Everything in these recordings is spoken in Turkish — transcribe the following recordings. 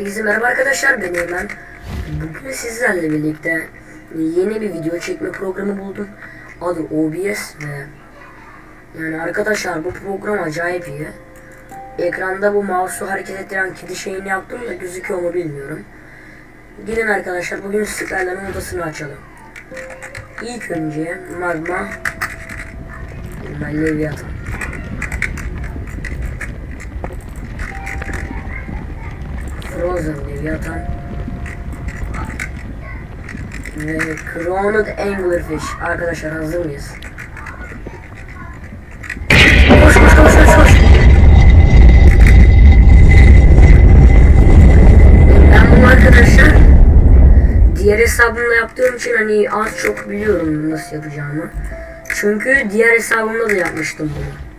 Herkese merhaba arkadaşlar ben Eymen. Bugün sizlerle birlikte yeni bir video çekme programı buldum. Adı OBS ve yani arkadaşlar bu program acayip iyi. Ekranda bu mouse'u hareket ettiren kedi şeyini yaptım da gözüküyor mu bilmiyorum. Gelin arkadaşlar bugün Skyler'ın odasını açalım. İlk önce magma ben Leviathan. Frozen Leviathan ve Crowned Anglerfish. Arkadaşlar hazır mıyız? Koş koş koş koş koş. Ben bunu arkadaşlar diğer hesabımla yaptığım için hani az çok biliyorum nasıl yapacağımı. Çünkü diğer hesabımda da yapmıştım bunu.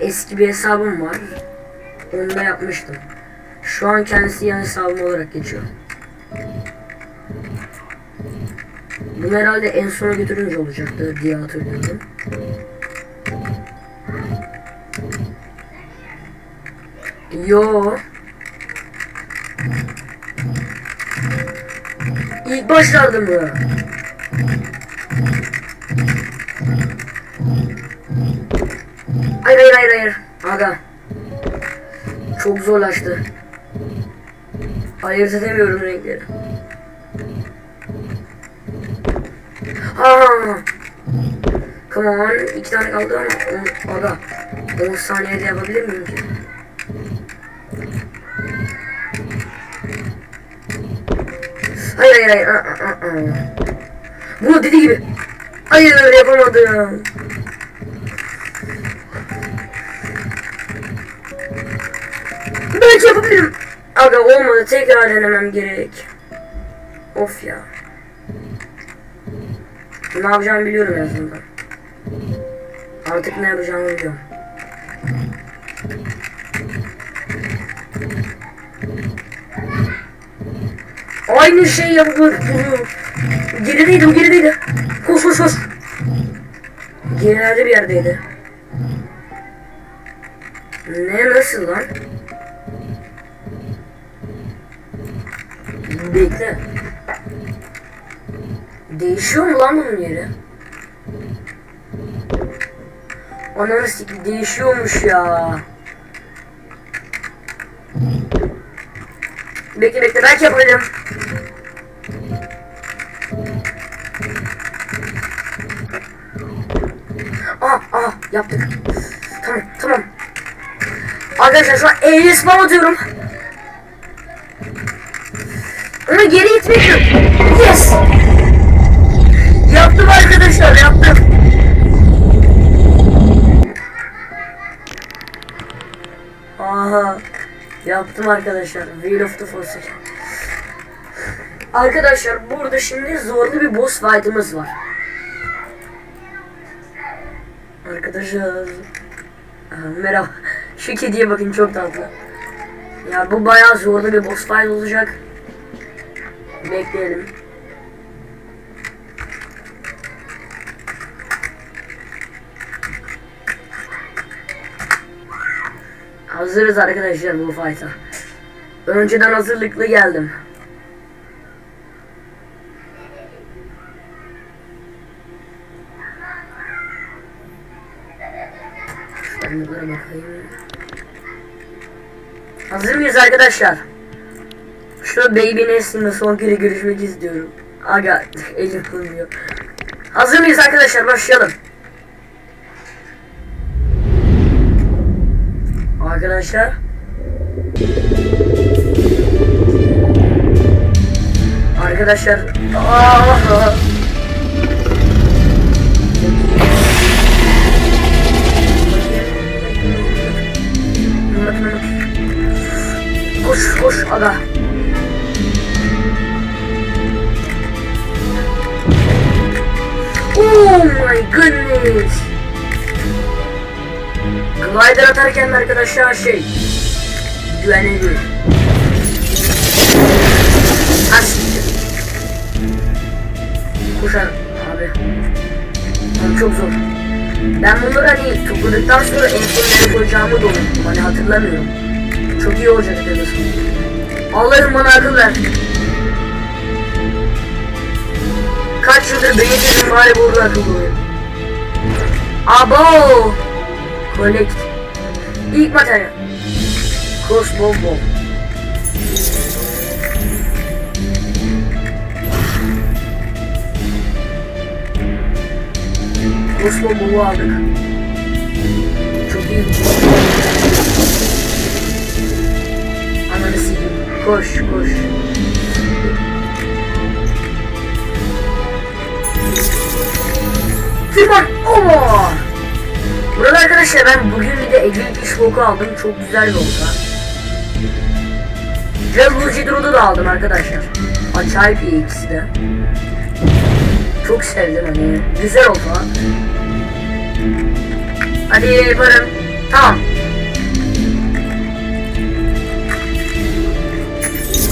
Eski bir hesabım var. Onu yapmıştım. Şu an kendisi yan hesabım olarak geçiyor. Bunu herhalde en sona götürünce olacaktı diye hatırlıyorum. Yo. İlk başlardı mı? Hayır hayır hayır hayır. Aga. Çok zorlaştı. Ayırt edemiyorum renkleri. Ha. Come on. iki tane kaldı ama on, aga. 10 saniyede yapabilir miyim ki? Hayır hayır hayır. Bunu dediği gibi. Hayır yapamadım. Aga olmadı tekrar denemem gerek. Of ya. Ne yapacağımı biliyorum en azından. Artık ne yapacağımı biliyorum. Aynı şey yapıyor. Gerideydim gerideydi. Koş koş koş. Gerilerde bir yerdeydi. Ne nasıl lan? Bekle. Değişiyor mu lan bunun yeri? Ananı sikip değişiyormuş ya. Bekle bekle belki yapabilirim. Ah ah yaptık. Tamam tamam. Arkadaşlar şu an eğri spam atıyorum. Ama geri gitmek yok. Yes! Yaptım arkadaşlar yaptım. Aha. Yaptım arkadaşlar. Wheel of the Forsaken. Arkadaşlar burada şimdi zorlu bir boss fight'ımız var. Arkadaşlar. Merhaba. Şu kediye bakın çok tatlı. Ya bu bayağı zorlu bir boss fight olacak. Bekleyelim. Hazırız arkadaşlar bu fight'a. Önceden hazırlıklı geldim. Bakayım. Hazır mıyız arkadaşlar? Şu Baby Nesli'nin son kere görüşmek istiyorum. Aga elim kılmıyor. Hazır mıyız arkadaşlar? Başlayalım. Arkadaşlar. Arkadaşlar. Aa! Koş koş aga. Goodness. Glider atarken arkadaşlar şey güvenli Asiktir. Koşar abi. Abi çok zor. Ben bunları hani topladıktan sonra en son nereye koyacağımı da unuttum. Hani hatırlamıyorum. Çok iyi olacak dedi Allah'ım bana akıl ver. Kaç yıldır beğenirdim bari burada akıl olayım. Abo! Collect. İlk materyal. Crossbow bow. Crossbow bow'u aldık. Çok iyi. Ananı sikeyim. Koş koş. Arkadaşlar ben bugün bir de Egil Fish Walk'u aldım. Çok güzel bir olta. Ve Luigi da aldım arkadaşlar. Acayip iyi ikisi de. Çok sevdim hani. Güzel olta. Hadi yaparım. Tamam.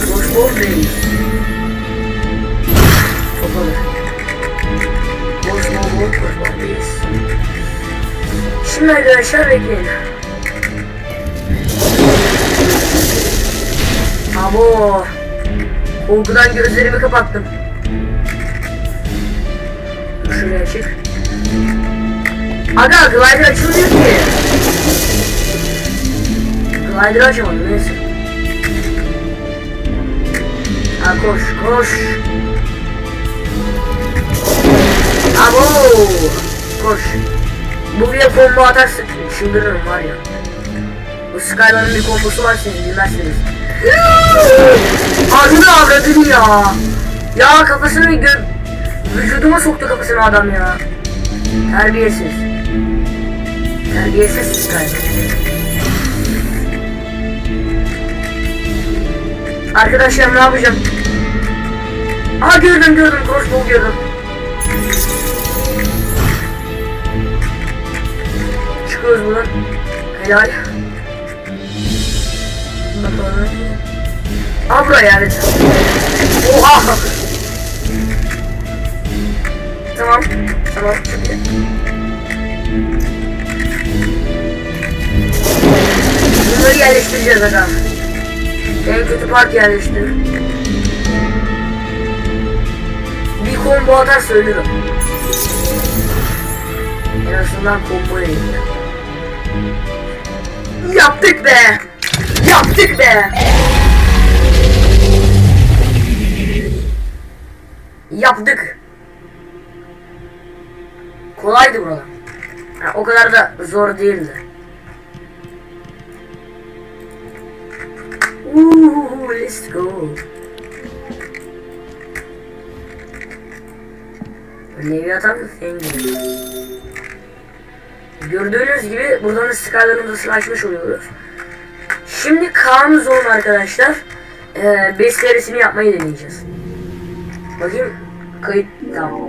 Crossbow değil. Çok olur. Crossbow, crossbow değil. Şimdi arkadaşlar bekleyin. Abo. Korkudan gözlerimi kapattım. Şuraya çık. Aga glider açılmıyor ki. Glider açamadım neyse. Ha koş koş. Abo. Koş. Bu bir combo atarsa çıldırırım var ya. Bu Skylar'ın bir kombosu var siz bilmezsiniz. Ağzını avradın ya. Ya kafasını gö vücuduma soktu kafasını adam ya. Terbiyesiz. Terbiyesiz Skylar. Arkadaşlar ne yapacağım? Aha gördüm gördüm crossbow gördüm. Çıkıyoruz buradan. Helal. Bakalım. Aa buraya evet. Oha. Tamam. Tamam. Bunları yerleştireceğiz adam. En kötü part yerleştir. Bir combo atar söylerim. En azından combo yayın. Yaptık be! Yaptık be! Yaptık. Kolaydı burada. Ha, o kadar da zor değildi. Ooh, let's go. Leviathan Fengri. Gördüğünüz gibi buradan da skylarımızı açmış oluyoruz. Şimdi Kaan Zone arkadaşlar. Ee, base serisini yapmayı deneyeceğiz. Bakayım kayıt tamam.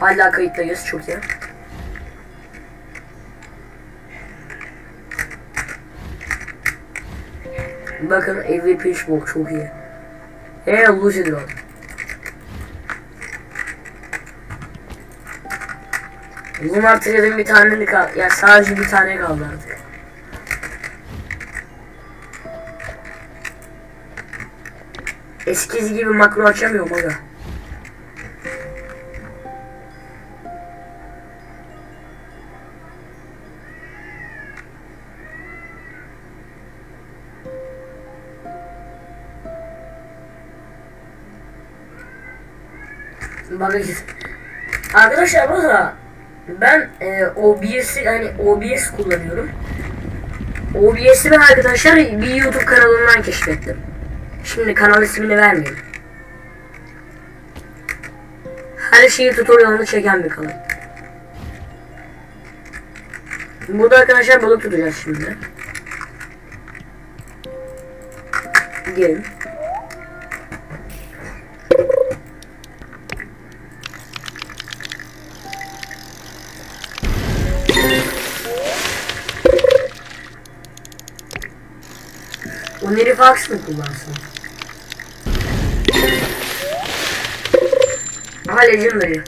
Hala kayıttayız çok iyi. Bakın MVP çok iyi. Eee Lucy. Uzun artık dedim bir tane kaldı. Ya sadece bir tane kaldı artık. Eskisi gibi makro açamıyorum aga. Bakın Arkadaşlar burada ben e, OBS'i hani OBS kullanıyorum. OBS'i ben arkadaşlar bir YouTube kanalından keşfettim. Şimdi kanal ismini vermeyeyim. Her şeyi tutorialını çeken bir kanal. Burada arkadaşlar balık tutacağız şimdi. Gelin. Onları Fox mı kullansın? Aha Legendary.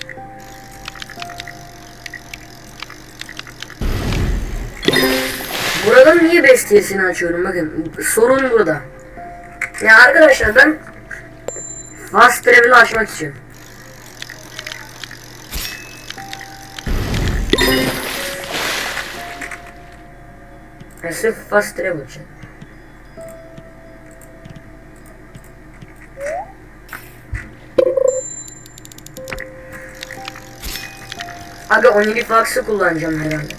Burada niye bestiyesini açıyorum bakın. Sorun burada. Ya arkadaşlar ben Fast Travel'ı açmak için. Ya sırf Fast Travel için. Only Fox'ı kullanacağım herhalde.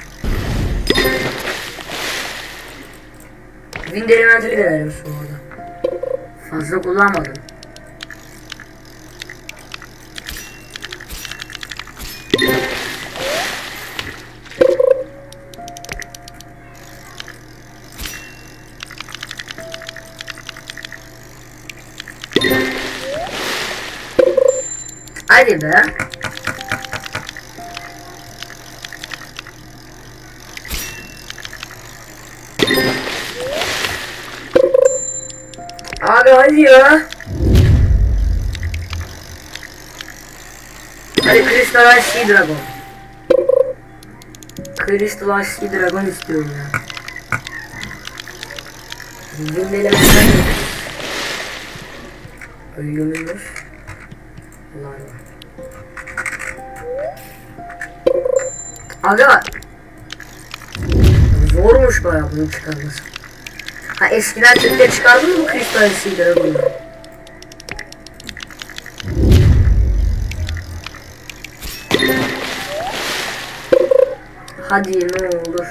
Wind Elemental'i de verim su orada. Fazla kullanmadım. Hadi be. Abi hadi ya. Hadi Crystal Ice Sea Dragon. Crystal Ice Sea Dragon istiyorum ya. Windeleme sen Ölümümüz. Bunlar var. Aga. Zormuş bayağı bunu çıkarması. Ha eskiden Türk'te çıkardı mı bu kristal sigara bunu? Hadi ne olur.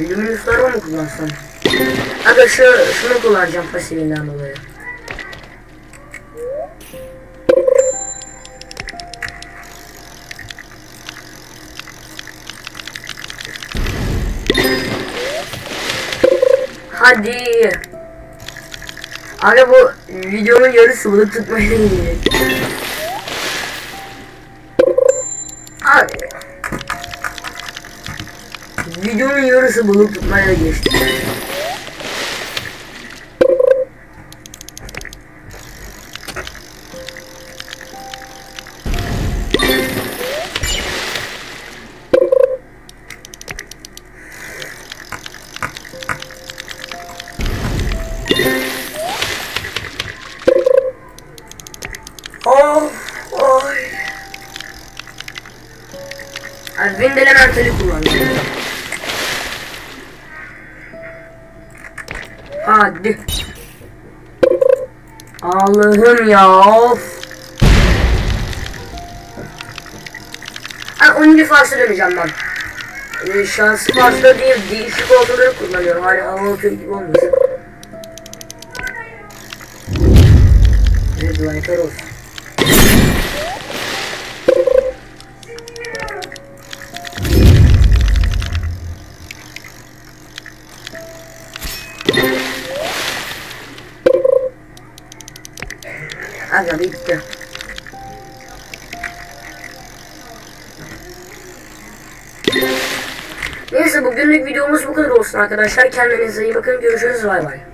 Luminus'ları mı kullansam? Aga şu, şunu kullanacağım pasifinden dolayı. Hadi. Abi bu videonun yarısı bunu tutmaya gidecek. Abi. Videonun yarısı bunu tutmaya geçti. Hadi. Allah'ım ya of. Ha 10. farsı döneceğim ben. Ee, şansı fazla değil, değişik olduğunu kullanıyorum. Hani hava atıyor gibi olmasın. Red Light'lar olsun. Aga bitti. Neyse bugünlük videomuz bu kadar olsun arkadaşlar. Kendinize iyi bakın. Görüşürüz. Bay bay.